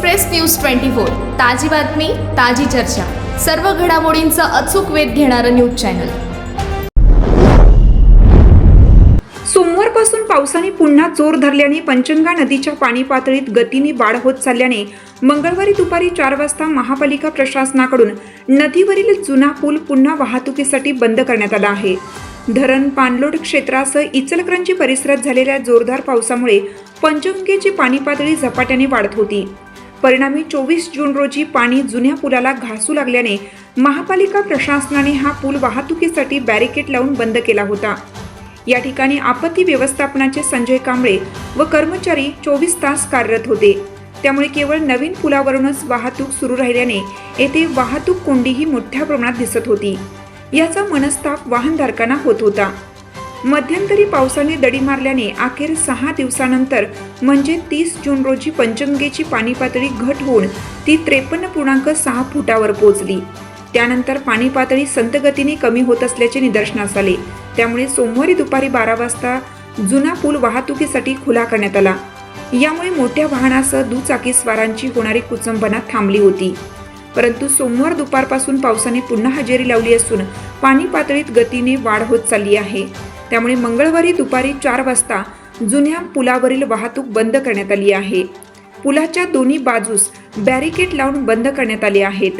Express news twenty four ताजी बातमी ताजी चर्चा. सर्व घडामोडींचा अचूक वेध घेणारं न्यूज चॅनल. सोमवारपासून पावसाने पुन्हा जोर धरल्याने पंचंगा नदीच्या पाणी पातळीत गतीने वाढ होत चालल्याने मंगळवारी दुपारी चार वाजता महापालिका प्रशासनाकडून नदीवरील जुना पूल पुन्हा वाहतुकीसाठी बंद करण्यात आला आहे. धरण पाणलोट क्षेत्रासह इचलकरंजी परिसरात झालेल्या जोरदार पावसामुळे पंचगंगेची पाणी पातळी झपाट्याने वाढत होती. परिणामी चोवीस जून रोजी पाणी जुन्या पुलाला घासू लागल्याने महापालिका प्रशासनाने हा पूल वाहतुकीसाठी बॅरिकेड लावून बंद केला होता. या ठिकाणी आपत्ती व्यवस्थापनाचे संजय कांबळे व कर्मचारी चोवीस तास कार्यरत होते. त्यामुळे केवळ नवीन पुलावरूनच वाहतूक सुरू राहिल्याने येथे वाहतूक कोंडीही मोठ्या प्रमाणात दिसत होती. याचा मनस्ताप वाहनधारकांना होत होता. मध्यंतरी पावसाने दडी मारल्याने अखेर सहा दिवसानंतर म्हणजे तीस जून रोजी पंचगंगेची पाणी पातळी घट होऊन ती त्रेपन्न पूर्णांक सहा फुटावर पोहोचली. त्यानंतर पाणी पातळी संतगतीने कमी होत असल्याचे निदर्शनास आले. त्यामुळे सोमवारी दुपारी बारा वाजता जुना पूल वाहतुकीसाठी खुला करण्यात आला. यामुळे मोठ्या वाहनासह दुचाकीस्वारांची होणारी कुचंबना थांबली होती. परंतु सोमवार दुपारपासून पावसाने पुन्हा हजेरी लावली असून पाणी पातळीत गतीने वाढ होत चालली आहे. त्यामुळे मंगळवारी दुपारी चार वाजता जुन्या पुलावरील वाहतूक बंद करण्यात आली आहे. पुलाच्या दोन्ही बाजूस बॅरिकेड लावून बंद करण्यात आले आहेत.